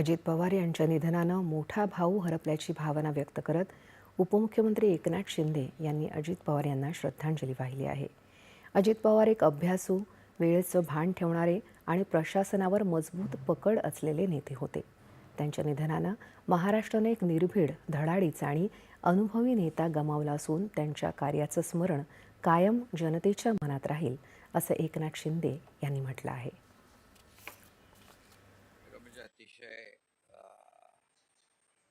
अजित पवार यांच्या निधनानं मोठा भाऊ हरपल्याची भावना व्यक्त करत उपमुख्यमंत्री एकनाथ शिंदे यांनी अजित पवार यांना श्रद्धांजली वाहिली आहे. अजित पवार एक अभ्यासू वेळेचं भान ठेवणारे आणि प्रशासनावर मजबूत पकड असलेले नेते होते. त्यांच्या निधनानं महाराष्ट्रानं एक निर्भीड धडाडीचा आणि अनुभवी नेता गमावला असून त्यांच्या कार्याचं स्मरण कायम जनतेच्या मनात राहील असं एकनाथ शिंदे यांनी म्हटलं आहे म्हणजे अतिशय अ,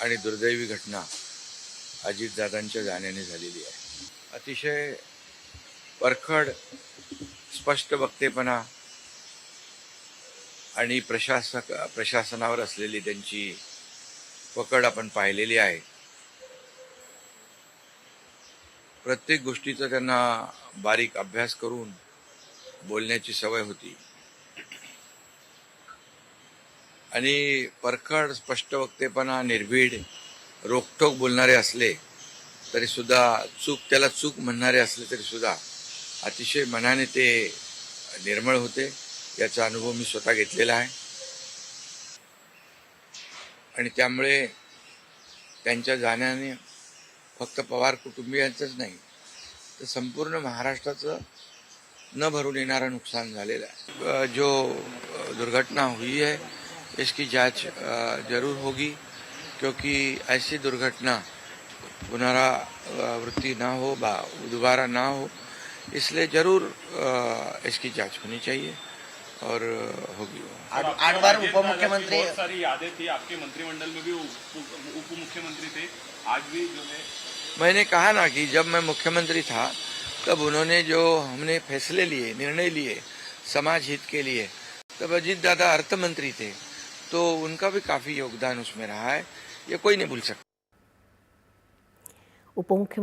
आणि दुर्दैवी घटना अजितदादांच्या जाण्याने झालेली आहे. अतिशय परखड स्पष्ट वक्तेपणा आणि प्रशासक प्रशासनावर असलेली त्यांची पकड आपण पाहिलेली आहे. प्रत्येक गोष्टीचा त्यांना बारीक अभ्यास करून बोलण्याची सवय होती. आणि परखड स्पष्ट वक्तेपणा निर्भीड रोखठोक बोलणारे असले तरी सुद्धा चूक त्याला चूक म्हणणारे असले तरी सुद्धा अतिशय मनाने ते निर्मळ होते. याचा अनुभव मी स्वतः घेतलेला आहे. आणि त्यामुळे त्यांच्या जाण्याने फक्त पवार कुटुंबियांचंच नाही तर संपूर्ण महाराष्ट्राचं न भरून येणारं नुकसान झालेलं आहे. जो दुर्घटना हुई है इसकी जाँच ज़रूर होगी क्योंकि ऐसी दुर्घटना पुनरावृत्ति ना हो दोबारा ना हो इसलिए ज़रूर इसकी जाँच होनी चाहिए और होगी। आठ बार की उपमुख्यमंत्री बहुत सारी यादें थी आपके मंत्रिमंडल में भी उप उप मुख्यमंत्री थे आज भी जो है। मैंने कहा ना कि जब मैं मुख्यमंत्री था तब उन्होंने जो हमने फैसले लिए निर्णय लिए समाज हित के लिए तब अजीत दादा अर्थ मंत्री थे। तो उनका भी काफी योगदान उसमें रहा है। ये कोई नहीं भूल सकता। उपमुख्यमंत्री